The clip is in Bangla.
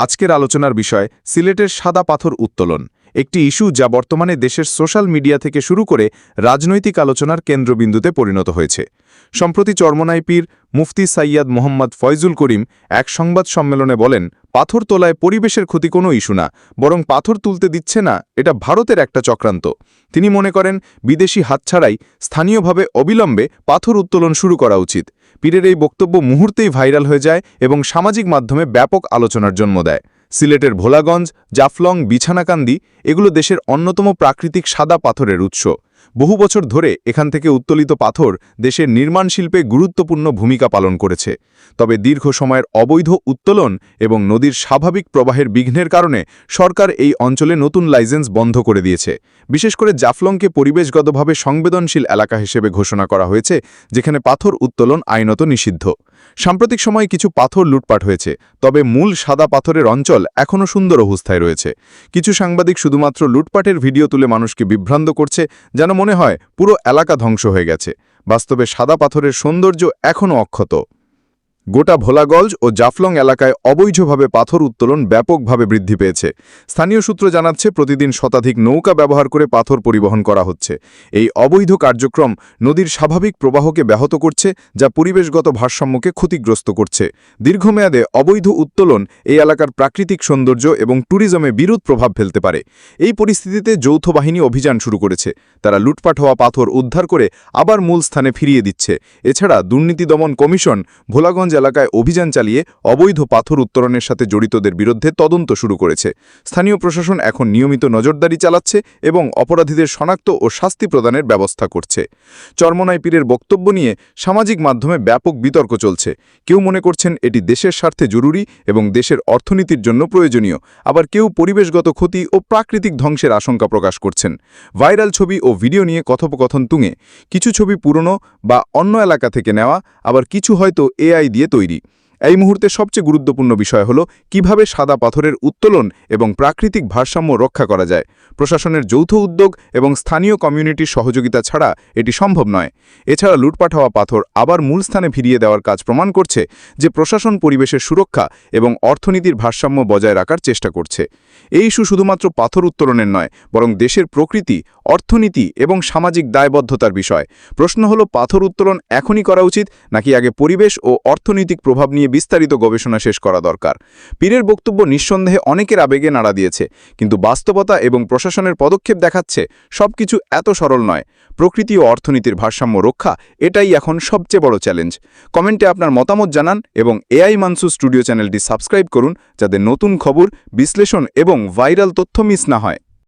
আজকের আলোচনার বিষয় সিলেটের সাদা পাথর উত্তোলন। একটি ইস্যু যা বর্তমানে দেশের সোশ্যাল মিডিয়া থেকে শুরু করে রাজনৈতিক আলোচনার কেন্দ্রবিন্দুতে পরিণত হয়েছে। সম্প্রতি চরমনাই পীর মুফতি সাইয়াদ মোহাম্মদ ফয়জুল করিম এক সংবাদ সম্মেলনে বলেন পাথর তোলায় পরিবেশের ক্ষতি কোনো ইস্যু না, বরং পাথর তুলতে দিচ্ছে না, এটা ভারতের একটা চক্রান্ত। তিনি মনে করেন, বিদেশি হাতছাড়াই স্থানীয়ভাবে অবিলম্বে পাথর উত্তোলন শুরু করা উচিত। পীরের এই বক্তব্য মুহূর্তেই ভাইরাল হয়ে যায় এবং সামাজিক মাধ্যমে ব্যাপক আলোচনার জন্ম দেয়। সিলেটের ভোলাগঞ্জ, জাফলং, বিছানাকান্দি এগুলো দেশের অন্যতম প্রাকৃতিক সাদা পাথরের উৎস। বহু বছর ধরে এখান থেকে উত্তোলিত পাথর দেশের নির্মাণ শিল্পে গুরুত্বপূর্ণ ভূমিকা পালন করেছে। তবে দীর্ঘ সময়ের অবৈধ উত্তোলন এবং নদীর স্বাভাবিক প্রবাহের বিঘ্নের কারণে সরকার এই অঞ্চলে নতুন লাইসেন্স বন্ধ করে দিয়েছে। বিশেষ করে জাফলংকে পরিবেশগতভাবে সংবেদনশীল এলাকা হিসেবে ঘোষণা করা হয়েছে, যেখানে পাথর উত্তোলন আইনত নিষিদ্ধ। সাম্প্রতিক সময়ে কিছু পাথর লুটপাট হয়েছে, তবে মূল সাদা পাথরের অঞ্চল এখনও সুন্দর অবস্থায় রয়েছে। কিছু সাংবাদিক শুধুমাত্র লুটপাটের ভিডিও তুলে মানুষকে বিভ্রান্ত করছে, যেন মনে হয় পুরো এলাকা ধ্বংস হয়ে গেছে। বাস্তবে সাদা পাথরের সৌন্দর্য এখনও অক্ষত। গোটা ভোলাগঞ্জ ও জাফলং এলাকায় অবৈধভাবে পাথর উত্তোলন ব্যাপকভাবে বৃদ্ধি পেয়েছে। স্থানীয় সূত্র জানাচ্ছে, প্রতিদিন শতাধিক নৌকা ব্যবহার করে পাথর পরিবহন করা হচ্ছে। এই অবৈধ কার্যক্রম নদীর স্বাভাবিক প্রবাহকে ব্যাহত করছে, যা পরিবেশগত ভারসাম্যকে ক্ষতিগ্রস্ত করছে। দীর্ঘমেয়াদে অবৈধ উত্তোলন এই এলাকার প্রাকৃতিক সৌন্দর্য এবং ট্যুরিজমে বিরূপ প্রভাব ফেলতে পারে। এই পরিস্থিতিতে যৌথ বাহিনী অভিযান শুরু করেছে। তারা লুটপাট হওয়া পাথর উদ্ধার করে আবার মূল স্থানে ফিরিয়ে দিচ্ছে। এছাড়া দুর্নীতি দমন কমিশন ভোলাগঞ্জ এলাকায় অভিযান চালিয়ে অবৈধ পাথর উত্তোলনের সাথে জড়িতদের বিরুদ্ধে তদন্ত শুরু করেছে। স্থানীয় প্রশাসন এখন নিয়মিত নজরদারি চালাচ্ছে এবং অপরাধীদের শনাক্ত ও শাস্তি প্রদানের ব্যবস্থা করছে। চরমনাই পীরের বক্তব্য নিয়ে সামাজিক মাধ্যমে ব্যাপক বিতর্ক চলছে। কেউ মনে করছেন এটি দেশের স্বার্থে জরুরি এবং দেশের অর্থনীতির জন্য প্রয়োজনীয়। আবার কেউ পরিবেশগত ক্ষতি ও প্রাকৃতিক ধ্বংসের আশঙ্কা প্রকাশ করছেন। ভাইরাল ছবি ও ভিডিও নিয়ে কথোপকথন তুঙে। কিছু ছবি পুরনো বা অন্য এলাকা থেকে নেওয়া, আবার কিছু হয়তো এআই দিয়ে তৈরি। এই মুহূর্তে সবচেয়ে গুরুত্বপূর্ণ বিষয় হল কীভাবে সাদা পাথরের উত্তোলন এবং প্রাকৃতিক ভারসাম্য রক্ষা করা যায়। প্রশাসনের যৌথ উদ্যোগ এবং স্থানীয় কমিউনিটির সহযোগিতা ছাড়া এটি সম্ভব নয়। এছাড়া লুটপাট হওয়া পাথর আবার মূল স্থানে ফিরিয়ে দেওয়ার কাজ প্রমাণ করছে যে প্রশাসন পরিবেশের সুরক্ষা এবং অর্থনীতির ভারসাম্য বজায় রাখার চেষ্টা করছে। এই ইস্যু শুধুমাত্র পাথর উত্তোলনের নয়, বরং দেশের প্রকৃতি, অর্থনীতি এবং সামাজিক দায়বদ্ধতার বিষয়। প্রশ্ন হল, পাথর উত্তোলন এখনই করা উচিত নাকি আগে পরিবেশ ও অর্থনৈতিক প্রভাব নিয়ে বিস্তারিত গবেষণা শেষ করা দরকার। পীরের বক্তব্য নিঃসন্দেহে অনেকের আবেগে নাড়া দিয়েছে, কিন্তু বাস্তবতা এবং প্রশাসনের পদক্ষেপ দেখাচ্ছে সবকিছু এত সরল নয়। প্রকৃতি ও অর্থনীতির ভারসাম্য রক্ষা এটাই এখন সবচেয়ে বড় চ্যালেঞ্জ। কমেন্টে আপনার মতামত জানান এবং এআই মানসু স্টুডিও চ্যানেলটি সাবস্ক্রাইব করুন যাতে নতুন খবর, বিশ্লেষণ এবং ভাইরাল তথ্য মিস না হয়।